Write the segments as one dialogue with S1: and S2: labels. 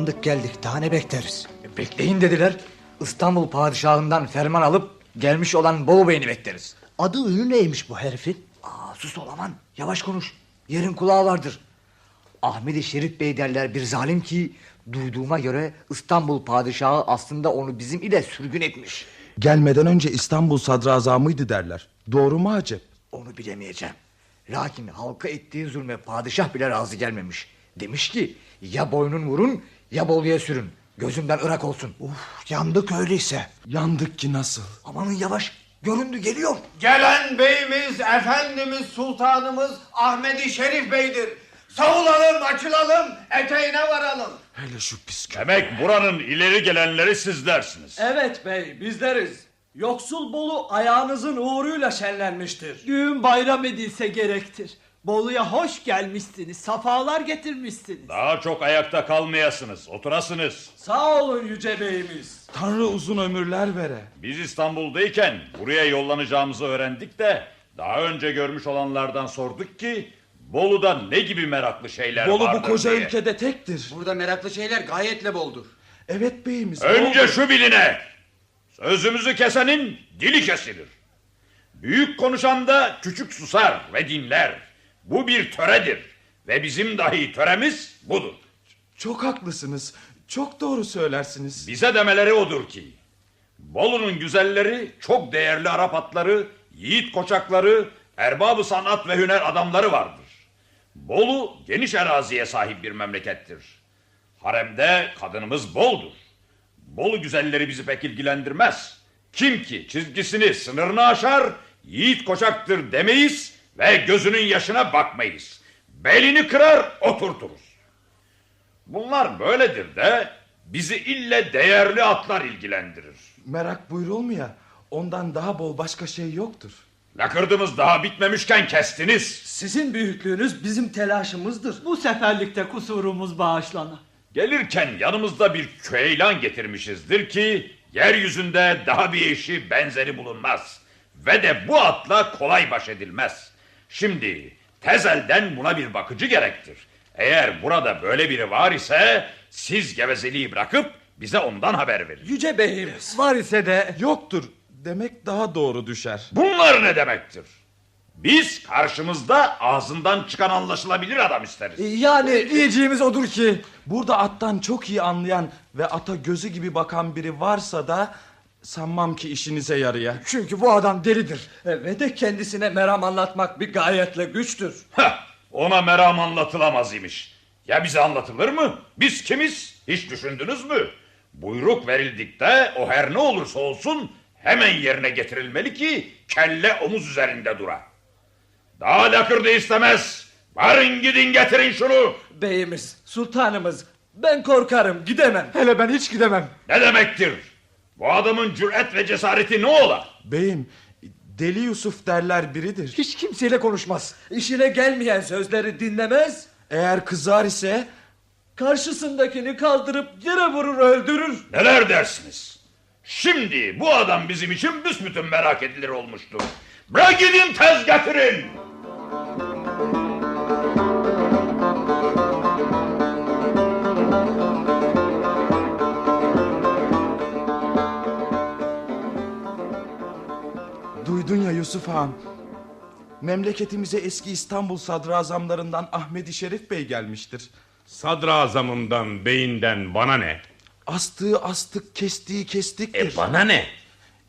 S1: Yollandık geldik daha ne bekleriz?
S2: E, bekleyin dediler. İstanbul padişahından ferman alıp gelmiş olan Bolu Bey'ini bekleriz.
S1: Adı ünü neymiş bu herifin?
S2: Aa, sus Olaman yavaş konuş. Yerin kulağı vardır. Ahmet Şerif Bey derler bir zalim ki duyduğuma göre İstanbul padişahı aslında onu bizim ile sürgün etmiş.
S3: Gelmeden önce İstanbul sadrazamıydı derler. Doğru mu acep?
S2: Onu bilemeyeceğim. Lakin halka ettiği zulme padişah bile razı gelmemiş. Demiş ki ya boynun vurun ya Bolu'ya sürün. Gözümden ırak olsun.
S1: Uf, yandık öyleyse.
S3: Yandık ki nasıl?
S2: Amanın yavaş göründü geliyor.
S4: Gelen beyimiz, efendimiz, sultanımız Ahmedi Şerif Bey'dir. Savulalım, açılalım, eteğine varalım.
S3: Hele şu pis
S5: Demek buranın ileri gelenleri sizlersiniz.
S6: Evet bey bizleriz. Yoksul Bolu ayağınızın uğruyla şenlenmiştir. Düğün bayram edilse gerektir. Bolu'ya hoş gelmişsiniz. Safalar getirmişsiniz.
S5: Daha çok ayakta kalmayasınız, oturasınız.
S6: Sağ olun yüce beyimiz.
S3: Tanrı uzun ömürler vere.
S5: Biz İstanbul'dayken buraya yollanacağımızı öğrendik de... ...daha önce görmüş olanlardan sorduk ki... ...Bolu'da ne gibi meraklı şeyler
S3: Bolu bu
S5: vardır
S3: koca
S5: diye.
S3: ülkede tektir.
S4: Burada meraklı şeyler gayetle boldur.
S3: Evet beyimiz.
S5: Önce
S3: oldu.
S5: şu biline. Sözümüzü kesenin dili kesilir. Büyük konuşan da küçük susar ve dinler. Bu bir töredir. Ve bizim dahi töremiz budur.
S3: Çok haklısınız. Çok doğru söylersiniz.
S5: Bize demeleri odur ki Bolu'nun güzelleri çok değerli Arap atları, yiğit koçakları, erbabı sanat ve hüner adamları vardır. Bolu geniş araziye sahip bir memlekettir. Haremde kadınımız boldur. Bolu güzelleri bizi pek ilgilendirmez. Kim ki çizgisini sınırını aşar, yiğit koçaktır demeyiz ve gözünün yaşına bakmayız. Belini kırar oturturuz. Bunlar böyledir de bizi ille değerli atlar ilgilendirir.
S3: Merak buyurulmuyor. Ondan daha bol başka şey yoktur.
S5: Lakırdımız daha bitmemişken kestiniz.
S6: Sizin büyüklüğünüz bizim telaşımızdır. Bu seferlikte kusurumuz bağışlana.
S5: Gelirken yanımızda bir köylan getirmişizdir ki yeryüzünde daha bir eşi benzeri bulunmaz. Ve de bu atla kolay baş edilmez. Şimdi tezelden buna bir bakıcı gerektir. Eğer burada böyle biri var ise siz gevezeliği bırakıp bize ondan haber verin.
S6: Yüce beyimiz.
S2: Var ise de
S3: Yoktur. Demek daha doğru düşer.
S5: Bunlar ne demektir? Biz karşımızda ağzından çıkan anlaşılabilir adam isteriz.
S2: yani diyeceğimiz odur ki
S3: Burada attan çok iyi anlayan ve ata gözü gibi bakan biri varsa da sanmam ki işinize yaraya.
S2: çünkü bu adam delidir.
S6: E, Ve de kendisine meram anlatmak bir gayetle güçtür.
S5: Heh, ona meram anlatılamaz imiş. Ya bize anlatılır mı? Biz kimiz? Hiç düşündünüz mü? Buyruk verildikte o her ne olursa olsun hemen yerine getirilmeli ki kelle omuz üzerinde dura. Daha lakırdı istemez. Varın gidin getirin şunu.
S6: Beyimiz, sultanımız ben korkarım gidemem.
S2: Hele ben hiç gidemem.
S5: Ne demektir? Bu adamın cüret ve cesareti ne ola?
S3: Beyim, Deli Yusuf derler biridir.
S2: Hiç kimseyle konuşmaz.
S6: İşine gelmeyen sözleri dinlemez.
S3: Eğer kızar ise
S6: Karşısındakini kaldırıp yere vurur öldürür.
S5: Neler dersiniz? Şimdi bu adam bizim için büsbütün merak edilir olmuştur. Bırak gidin tez getirin.
S3: Duydun ya Yusuf Ağam. Memleketimize eski İstanbul sadrazamlarından Ahmedi Şerif Bey gelmiştir.
S7: Sadrazamından, beyinden bana ne?
S3: Astığı astık, kestiği kestiktir.
S7: E bana ne?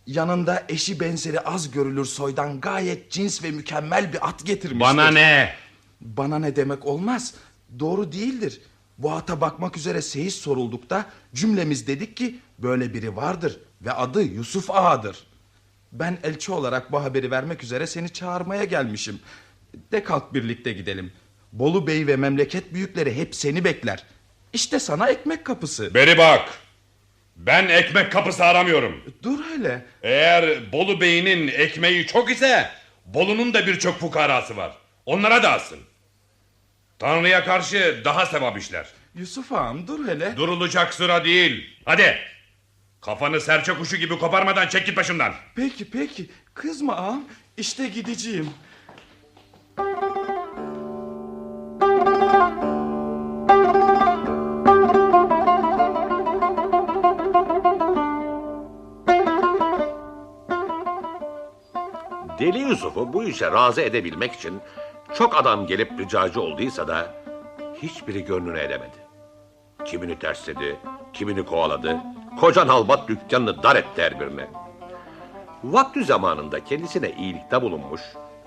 S3: Yanında eşi benzeri az görülür soydan gayet cins ve mükemmel bir at getirmiştir.
S7: Bana ne?
S3: Bana ne demek olmaz. Doğru değildir. Bu ata bakmak üzere seyis soruldukta cümlemiz dedik ki böyle biri vardır ve adı Yusuf Ağa'dır. Ben elçi olarak bu haberi vermek üzere seni çağırmaya gelmişim. De kalk birlikte gidelim. Bolu Bey ve memleket büyükleri hep seni bekler. İşte sana ekmek kapısı.
S7: Beri bak. Ben ekmek kapısı aramıyorum.
S3: Dur hele.
S7: Eğer Bolu Bey'inin ekmeği çok ise Bolu'nun da birçok fukarası var. Onlara da alsın. Tanrı'ya karşı daha sevap işler.
S3: Yusuf ağam dur hele.
S7: Durulacak sıra değil. Hadi. Kafanı serçe kuşu gibi koparmadan çek git başımdan.
S3: Peki peki kızma ağam işte gideceğim.
S8: Deli Yusuf'u bu işe razı edebilmek için çok adam gelip ricacı olduysa da hiçbiri gönlüne edemedi. Kimini tersledi, kimini kovaladı, Kocan halbat dükkanını dar etti her birine. Vakti zamanında kendisine iyilikte bulunmuş,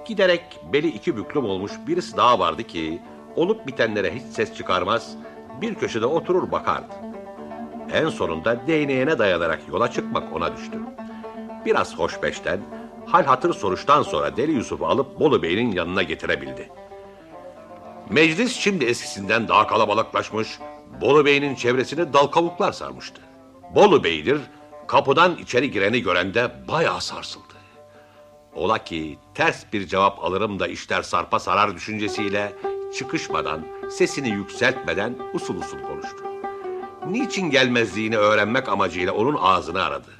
S8: giderek beli iki büklüm olmuş birisi daha vardı ki olup bitenlere hiç ses çıkarmaz, bir köşede oturur bakardı. En sonunda değneğine dayanarak yola çıkmak ona düştü. Biraz hoşbeşten, hal hatır soruştan sonra Deli Yusuf'u alıp Bolu Bey'in yanına getirebildi. Meclis şimdi eskisinden daha kalabalıklaşmış, Bolu Bey'in çevresini dal kavuklar sarmıştı. Bolu Bey'dir, kapıdan içeri gireni görende bayağı sarsıldı. Ola ki ters bir cevap alırım da işler sarpa sarar düşüncesiyle çıkışmadan, sesini yükseltmeden usul usul konuştu. Niçin gelmezliğini öğrenmek amacıyla onun ağzını aradı.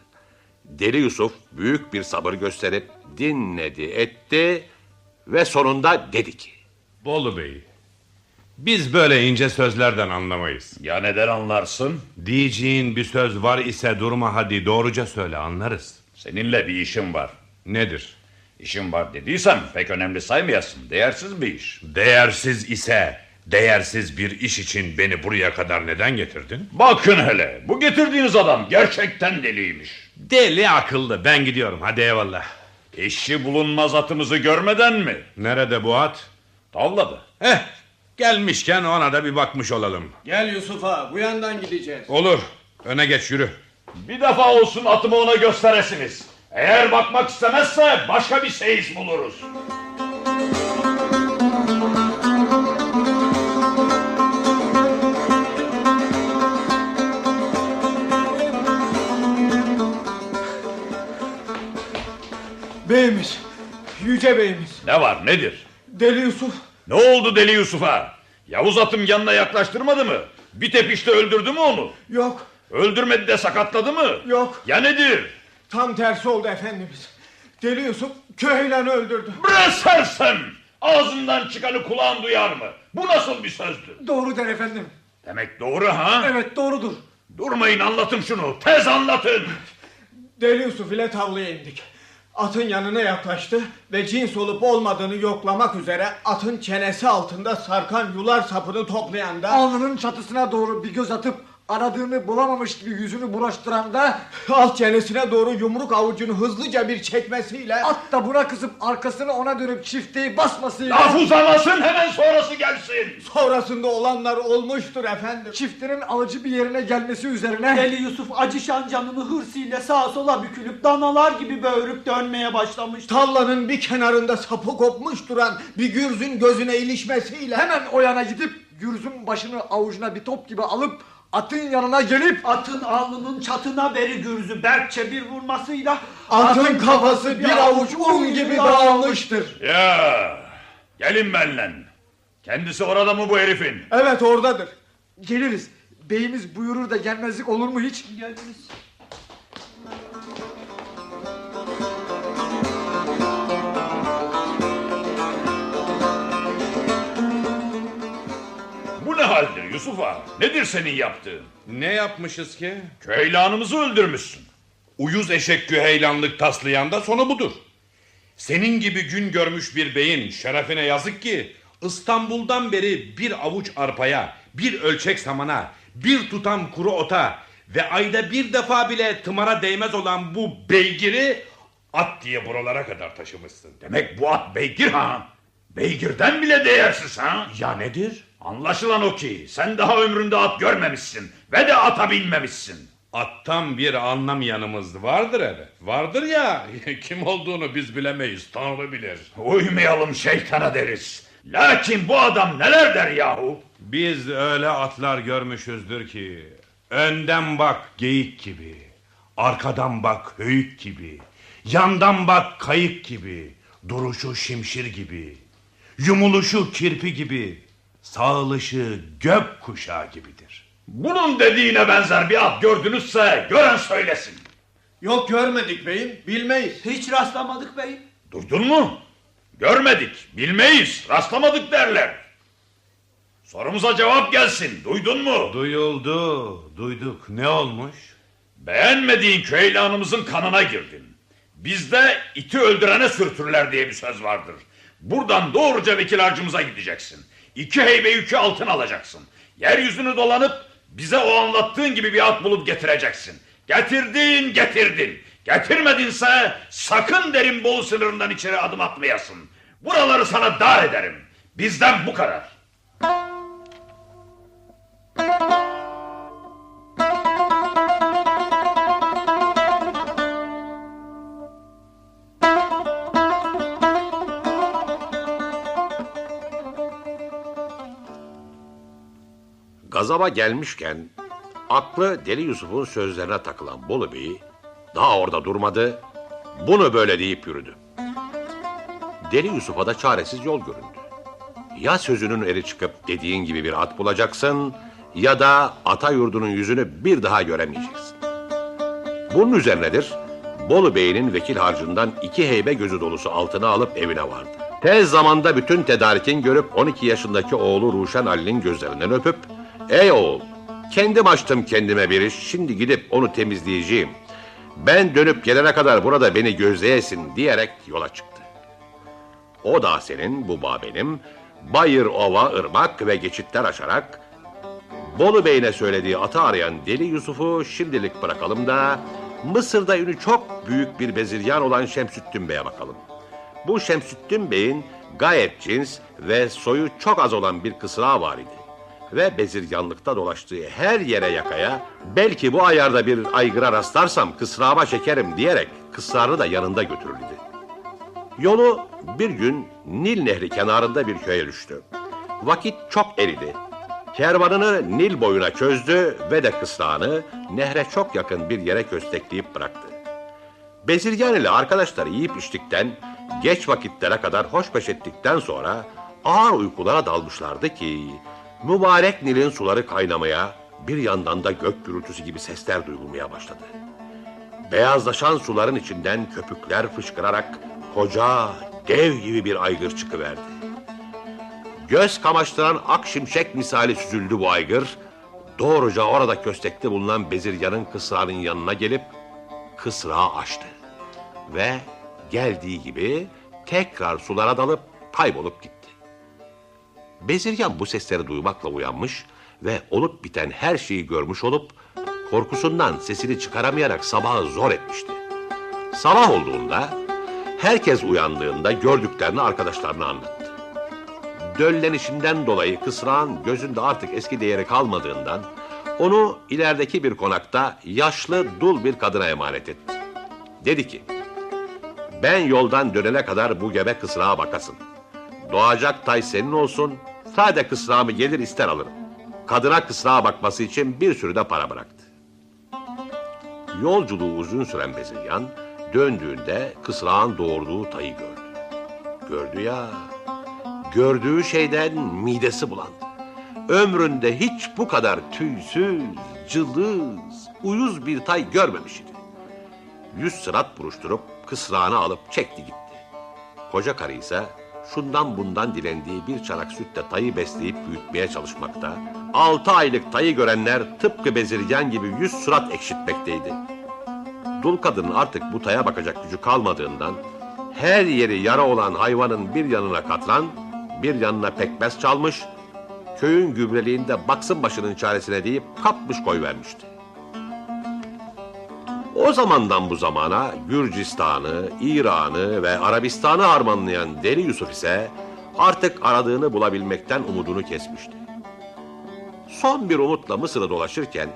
S8: Deli Yusuf büyük bir sabır gösterip dinledi etti ve sonunda dedi ki...
S7: Bolu Bey, biz böyle ince sözlerden anlamayız.
S5: Ya neden anlarsın?
S7: Diyeceğin bir söz var ise durma hadi doğruca söyle anlarız.
S5: Seninle bir işim var.
S7: Nedir?
S5: İşim var dediysem pek önemli saymayasın. Değersiz bir iş.
S7: Değersiz ise değersiz bir iş için beni buraya kadar neden getirdin?
S5: Bakın hele bu getirdiğiniz adam gerçekten deliymiş.
S7: Deli akıllı ben gidiyorum hadi eyvallah.
S5: Eşi bulunmaz atımızı görmeden mi?
S7: Nerede bu at?
S5: Tavladı.
S7: Eh gelmişken ona da bir bakmış olalım.
S4: Gel Yusuf'a bu yandan gideceğiz.
S7: Olur öne geç yürü.
S5: Bir defa olsun atımı ona gösteresiniz. Eğer bakmak istemezse başka bir seyis buluruz.
S6: Beyimiz, yüce beyimiz,
S5: Ne var nedir?
S6: Deli Yusuf
S5: Ne oldu deli Yusuf'a? Yavuz atım yanına yaklaştırmadı mı? Bir tepişte öldürdü mü onu?
S6: yok,
S5: Öldürmedi de sakatladı mı?
S6: yok.
S5: Ya nedir?
S6: Tam tersi oldu efendimiz. Deli Yusuf köheylanı öldürdü.
S5: Bre sersem! Ağzından çıkanı kulağın duyar mı? Bu nasıl bir sözdü?
S6: Doğru der efendim.
S5: Demek doğru ha?
S6: Evet doğrudur.
S5: Durmayın anlatın şunu. Tez anlatın.
S6: Deli Yusuf ile tavlaya indik. Atın yanına yaklaştı ve cins olup olmadığını yoklamak üzere atın çenesi altında sarkan yular sapını toplayan da
S2: Alnının çatısına doğru bir göz atıp aradığını bulamamış gibi yüzünü bulaştıran da
S6: alt çenesine doğru yumruk avucunu hızlıca bir çekmesiyle
S2: at da buna kızıp arkasını ona dönüp çifteyi basmasıyla
S5: Laf uzamasın hemen sonrası gelsin.
S6: sonrasında olanlar olmuştur efendim.
S2: çiftinin alıcı bir yerine gelmesi üzerine
S6: Deli Yusuf acışan canını hırsıyla sağa sola bükülüp danalar gibi böğürüp dönmeye başlamış. Tallanın bir kenarında sapı kopmuş duran bir gürzün gözüne ilişmesiyle
S2: hemen o yana gidip gürzün başını avucuna bir top gibi alıp atın yanına gelip
S6: atın alnının çatına beri gürzü berkçe bir vurmasıyla atın kafası bir avuç un gibi dağılmıştır.
S5: Ya gelin benle. Kendisi orada mı bu herifin?
S6: Evet oradadır.
S2: geliriz. Beyimiz buyurur da gelmezlik olur mu hiç?
S6: Geldiniz.
S5: Yusuf ağa? Nedir senin yaptığın?
S7: Ne yapmışız ki?
S5: Köylanımızı öldürmüşsün.
S7: Uyuz eşek güheylanlık taslayan da sonu budur. Senin gibi gün görmüş bir beyin şerefine yazık ki İstanbul'dan beri bir avuç arpaya, bir ölçek samana, bir tutam kuru ota ve ayda bir defa bile tımara değmez olan bu beygiri at diye buralara kadar taşımışsın.
S5: Demek bu at beygir ha? Beygirden bile değersiz ha?
S7: Ya nedir?
S5: Anlaşılan o ki sen daha ömründe at görmemişsin ve de ata binmemişsin.
S7: Attan bir anlamayanımız vardır evet. Vardır ya kim olduğunu biz bilemeyiz Tanrı bilir.
S5: Uymayalım şeytana deriz. Lakin bu adam neler der yahu?
S7: Biz öyle atlar görmüşüzdür ki önden bak geyik gibi, arkadan bak höyük gibi, yandan bak kayık gibi, duruşu şimşir gibi, yumuluşu kirpi gibi, sağılışı gök kuşağı gibidir.
S5: Bunun dediğine benzer bir at gördünüzse gören söylesin.
S6: Yok görmedik beyim bilmeyiz. Hiç rastlamadık beyim.
S5: Duydun mu? Görmedik, bilmeyiz, rastlamadık derler. Sorumuza cevap gelsin, duydun mu?
S7: Duyuldu, duyduk. Ne olmuş?
S5: Beğenmediğin köylanımızın kanına girdin. Bizde iti öldürene sürtürler diye bir söz vardır. Buradan doğruca vekil harcımıza gideceksin. İki heybe yükü altın alacaksın. Yeryüzünü dolanıp bize o anlattığın gibi bir at bulup getireceksin. Getirdin getirdin. Getirmedinse sakın derin Bolu sınırından içeri adım atmayasın. Buraları sana dar ederim. Bizden bu kadar.
S8: Gazaba gelmişken aklı Deli Yusuf'un sözlerine takılan Bolu Bey daha orada durmadı. Bunu böyle deyip yürüdü. Deli Yusuf'a da çaresiz yol göründü. Ya sözünün eri çıkıp dediğin gibi bir at bulacaksın ya da ata yurdunun yüzünü bir daha göremeyeceksin. Bunun üzerinedir Bolu Bey'in vekil harcından iki heybe gözü dolusu altına alıp evine vardı. Tez zamanda bütün tedarikin görüp 12 yaşındaki oğlu Ruşen Ali'nin gözlerinden öpüp Ey oğul kendim açtım kendime bir iş şimdi gidip onu temizleyeceğim. Ben dönüp gelene kadar burada beni gözleyesin diyerek yola çıktı. O da senin, bu bağ benim. Bayır, ova, ırmak ve geçitler aşarak Bolu Bey'ine söylediği atı arayan Deli Yusuf'u şimdilik bırakalım da Mısır'da ünü çok büyük bir bezirgan olan Şemsüttün Bey'e bakalım. Bu Şemsüttün Bey'in gayet cins ve soyu çok az olan bir kısrağı var idi. Ve bezirganlıkta dolaştığı her yere yakaya belki bu ayarda bir aygıra rastlarsam kısrağıma çekerim diyerek kısrağını da yanında götürürdü. Yolu bir gün Nil Nehri kenarında bir köye düştü. Vakit çok eridi. Kervanını Nil boyuna çözdü ve de kısrağını nehre çok yakın bir yere köstekleyip bıraktı. Bezirgan ile arkadaşları yiyip içtikten, geç vakitlere kadar hoşbeş ettikten sonra ağır uykulara dalmışlardı ki, mübarek Nil'in suları kaynamaya, bir yandan da gök gürültüsü gibi sesler duyulmaya başladı. Beyazlaşan suların içinden köpükler fışkırarak koca, dev gibi bir aygır çıkıverdi. Göz kamaştıran ak şimşek misali süzüldü bu aygır. Doğruca orada köstekte bulunan bezirganın kısrağının yanına gelip kısrağı açtı. Ve geldiği gibi tekrar sulara dalıp kaybolup gitti. Bezirgan bu sesleri duymakla uyanmış ve olup biten her şeyi görmüş olup korkusundan sesini çıkaramayarak sabahı zor etmişti. Sabah olduğunda herkes uyandığında gördüklerini arkadaşlarına anlattı. Döllenişinden dolayı kısrağın gözünde artık eski değeri kalmadığından onu ilerideki bir konakta yaşlı dul bir kadına emanet etti. Dedi ki, ben yoldan dönene kadar bu gebe kısrağa bakasın. Doğacak tay senin olsun, sade kısrağımı gelir ister alırım. Kadına kısrağa bakması için bir sürü de para bıraktı. Yolculuğu uzun süren Bezirgan, döndüğünde kısrağın doğurduğu tayı gördü. Gördü ya, gördüğü şeyden midesi bulandı. Ömründe hiç bu kadar tüysüz, cılız, uyuz bir tay görmemiş idi. Yüz sırat buruşturup kısrağını alıp çekti gitti. Koca karı ise şundan bundan dilendiği bir çanak sütle tayı besleyip büyütmeye çalışmakta. Altı aylık tayı görenler tıpkı bezirgan gibi yüz surat ekşitmekteydi. Dul kadının artık bu taya bakacak gücü kalmadığından her yeri yara olan hayvanın bir yanına katran, bir yanına pekmez çalmış, köyün gübreliğinde baksın başının çaresine deyip kapmış koy vermişti. O zamandan bu zamana Gürcistan'ı, İran'ı ve Arabistan'ı harmanlayan Deli Yusuf ise artık aradığını bulabilmekten umudunu kesmişti. Son bir umutla Mısır'ı dolaşırken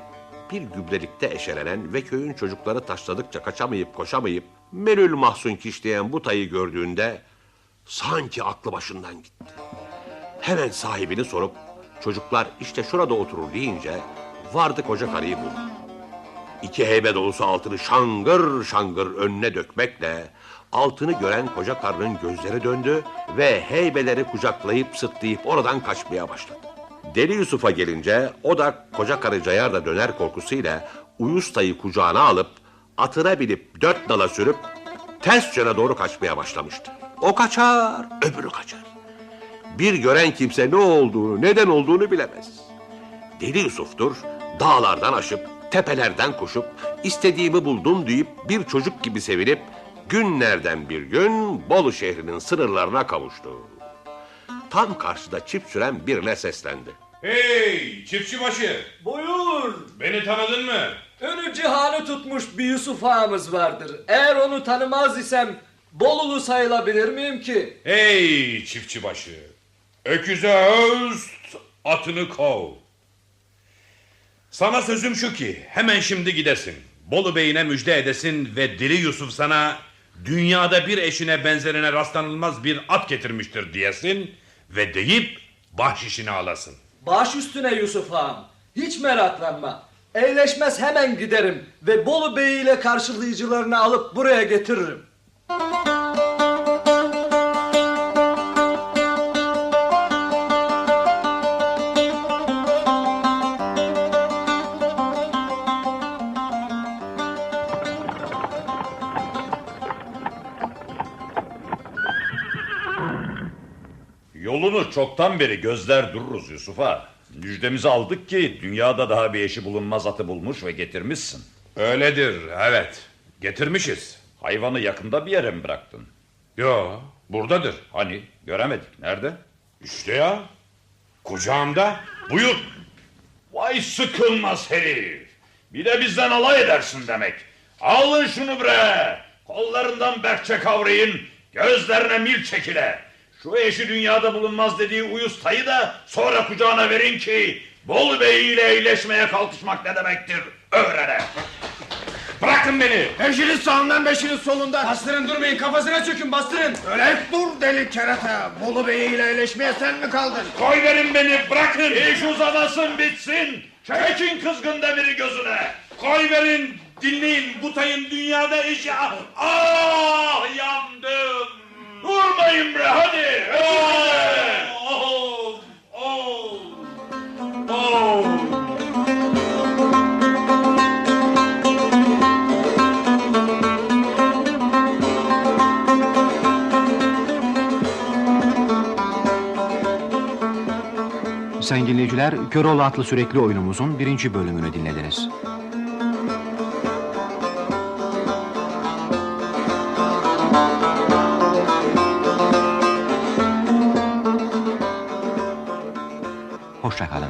S8: bir gübrelikte eşelenen ve köyün çocukları taşladıkça kaçamayıp koşamayıp melül mahzun kişleyen bu tayı gördüğünde sanki aklı başından gitti. Hemen sahibini sorup çocuklar işte şurada oturur deyince vardı koca karıyı buldu. İki heybe dolusu altını şangır şangır önüne dökmekle altını gören koca karının gözleri döndü ve heybeleri kucaklayıp sırtlayıp oradan kaçmaya başladı. Deli Yusuf'a gelince o da koca karı cayar da döner korkusuyla uyuz tayı kucağına alıp atına binip dört nala sürüp ters yöne doğru kaçmaya başlamıştı. O kaçar, öbürü kaçar. Bir gören kimse ne olduğunu, neden olduğunu bilemez. Deli Yusuf'tur, dağlardan aşıp, tepelerden koşup, istediğimi buldum deyip bir çocuk gibi sevinip, Günlerden bir gün Bolu şehrinin sınırlarına kavuştu. Tam karşıda çift süren birine seslendi.
S7: Hey çiftçibaşı
S6: Buyur.
S7: beni tanıdın mı?
S6: Önü cihanı tutmuş bir Yusuf ağamız vardır. Eğer onu tanımaz isem Bolulu sayılabilir miyim ki?
S7: Hey çiftçibaşı öküze öst atını kov. Sana sözüm şu ki hemen şimdi gidesin. Bolu Bey'ine müjde edesin ve Diri Yusuf sana dünyada bir eşine benzerine rastlanılmaz bir at getirmiştir diyesin ve deyip bahşişini alasın.
S6: Baş üstüne Yusuf ağam. Hiç meraklanma. Eğleşmez hemen giderim ve Bolu Bey ile karşılayıcılarını alıp buraya getiririm.
S5: Yolunu çoktan beri gözler dururuz Yusuf'a. Müjdemizi aldık ki dünyada daha bir eşi bulunmaz atı bulmuş ve getirmişsin.
S7: Öyledir evet getirmişiz.
S5: Hayvanı yakında bir yere mi bıraktın?
S7: Yo buradadır.
S5: Hani göremedik. Nerede?
S7: İşte ya kucağımda.
S5: Buyur. Vay sıkılmaz herif. Bir de bizden alay edersin demek. Alın şunu bre. Kollarından berkçe kavrayın. Gözlerine mil çekile. Şu eşi dünyada bulunmaz dediği uyuz tayı da sonra kucağına verin ki Bolu Bey ile iyileşmeye kalkışmak ne demektir öğrene.
S7: Bırakın beni.
S4: Beşiniz sağından beşiniz solundan. Bastırın durmayın kafasına çökün bastırın. Öyle dur deli kerata. Bolu Bey ile eleşmeye sen mi kaldın?
S5: Koy verin beni bırakın. İş uzamasın bitsin. Çekin kızgın demiri gözüne.
S7: Koy verin dinleyin bu tayın dünyada işi. Ah yandım.
S5: Durmayın bre hadi.
S9: Sayın dinleyiciler, Köroğlu adlı sürekli oyunumuzun birinci bölümünü dinlediniz. টাকা লাগবে